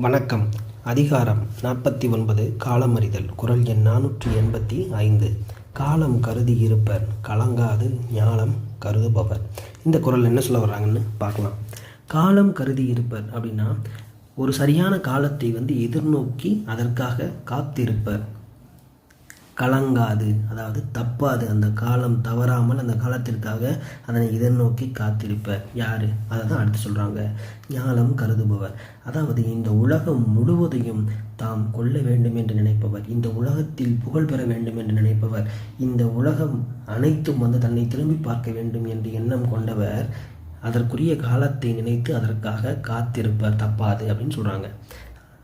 வணக்கம். அதிகாரம் நாற்பத்தி ஒன்பது காலமறிதல். குரல் எண் நானூற்றி எண்பத்தி ஐந்து. காலம் கருதி இருப்பர் கலங்காது ஞானம் கருதுபவர். இந்த குரல் என்ன சொல்ல வர்றாங்கன்னு பார்க்கலாம். காலம் கருதி இருப்பர் அப்படின்னா ஒரு சரியான காலத்தை வந்து எதிர்நோக்கி அதற்காக காத்திருப்பர். கலங்காது. அதாவது தப்பாது. அந்த காலம் தவறாமல் அந்த காலத்திற்காக அதனை எதிர்நோக்கி காத்திருப்பர். யார்? அதை தான் அடுத்து சொல்கிறாங்க ஞானம் கருதுபவர். அதாவது இந்த உலகம் முழுவதையும் தாம் கொள்ள வேண்டும் என்று நினைப்பவர். இந்த உலகத்தில் புகழ் பெற வேண்டும் என்று நினைப்பவர். இந்த உலகம் அனைத்தும் வந்து தன்னை திரும்பி பார்க்க வேண்டும் என்று எண்ணம் கொண்டவர் அதற்குரிய காலத்தை நினைத்து அதற்காக காத்திருப்பர். தப்பாது அப்படின்னு சொல்கிறாங்க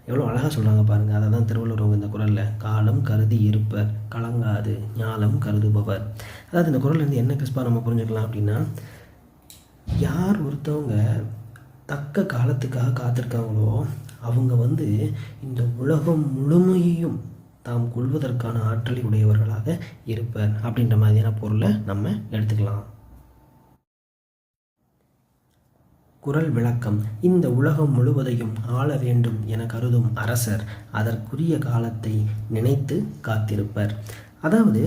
எவ்வளோ அழகாக சொல்கிறாங்க பாருங்கள் அதை தான் திருவள்ளுவர் அவங்க இந்த குரலில் காலம் கருதி இருப்பர் கலங்காது ஞாலம் கருதுபவர். அதாவது இந்த குரல்ல இருந்து என்ன கிறிஸ்பா நம்ம புரிஞ்சுக்கலாம் அப்படின்னா யார் ஒருத்தவங்க தக்க காலத்துக்காக காத்திருக்காங்களோ அவங்க வந்து இந்த உலகம் முழுமையையும் தாம் கொள்வதற்கான ஆற்றலை உடையவர்களாக இருப்பர் அப்படின்ற மாதிரியான பொருளை நம்ம எடுத்துக்கலாம். குரல் விளக்கம் இந்த உலகம் முழுவதையும் ஆள வேண்டும் என கருதும் அரசர் அதற்குரிய காலத்தை நினைத்து காத்திருப்பர். அதாவது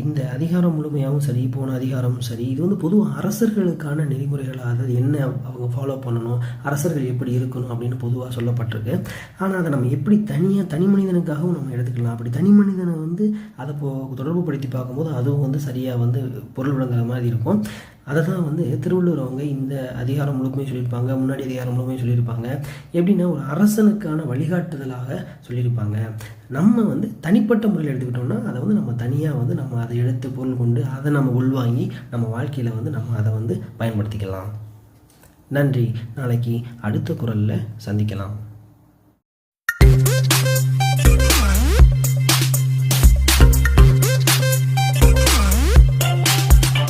இந்த அதிகாரம் முழுமையாகவும் சரி போன அதிகாரமும் சரி இது வந்து பொதுவாக அரசர்களுக்கான நெறிமுறைகள் அதாவது என்ன அவங்க ஃபாலோ பண்ணணும் அரசர்கள் எப்படி இருக்கணும் அப்படின்னு பொதுவாக சொல்லப்பட்டிருக்கு. ஆனால் அதை நம்ம எப்படி தனியாக தனி மனிதனுக்காகவும் நம்ம எடுத்துக்கலாம். அப்படி தனி மனிதனை வந்து அதை தொடர்பு படுத்தி பார்க்கும்போது அதுவும் வந்து சரியாக வந்து பொருள் விளங்குற மாதிரி இருக்கும். அதை தான் வந்து திருவள்ளுவர் அவங்க இந்த அதிகாரம் முழுமையும் சொல்லியிருப்பாங்க முன்னாடி அதிகாரம் முழுமையும் சொல்லியிருப்பாங்க. எப்படின்னா ஒரு அரசனுக்கான வழிகாட்டுதலாக சொல்லியிருப்பாங்க. நம்ம வந்து தனிப்பட்ட முறையில் எடுத்துக்கிட்டோம்னா அதை வந்து நம்ம தனியாக வந்து நம்ம அதை எடுத்து பொருள் கொண்டு அதை நம்ம உள்வாங்கி நம்ம வாழ்க்கையில் வந்து நம்ம அதை வந்து பயன்படுத்திக்கலாம். நன்றி. நாளைக்கு அடுத்த குரலில் சந்திக்கலாம்.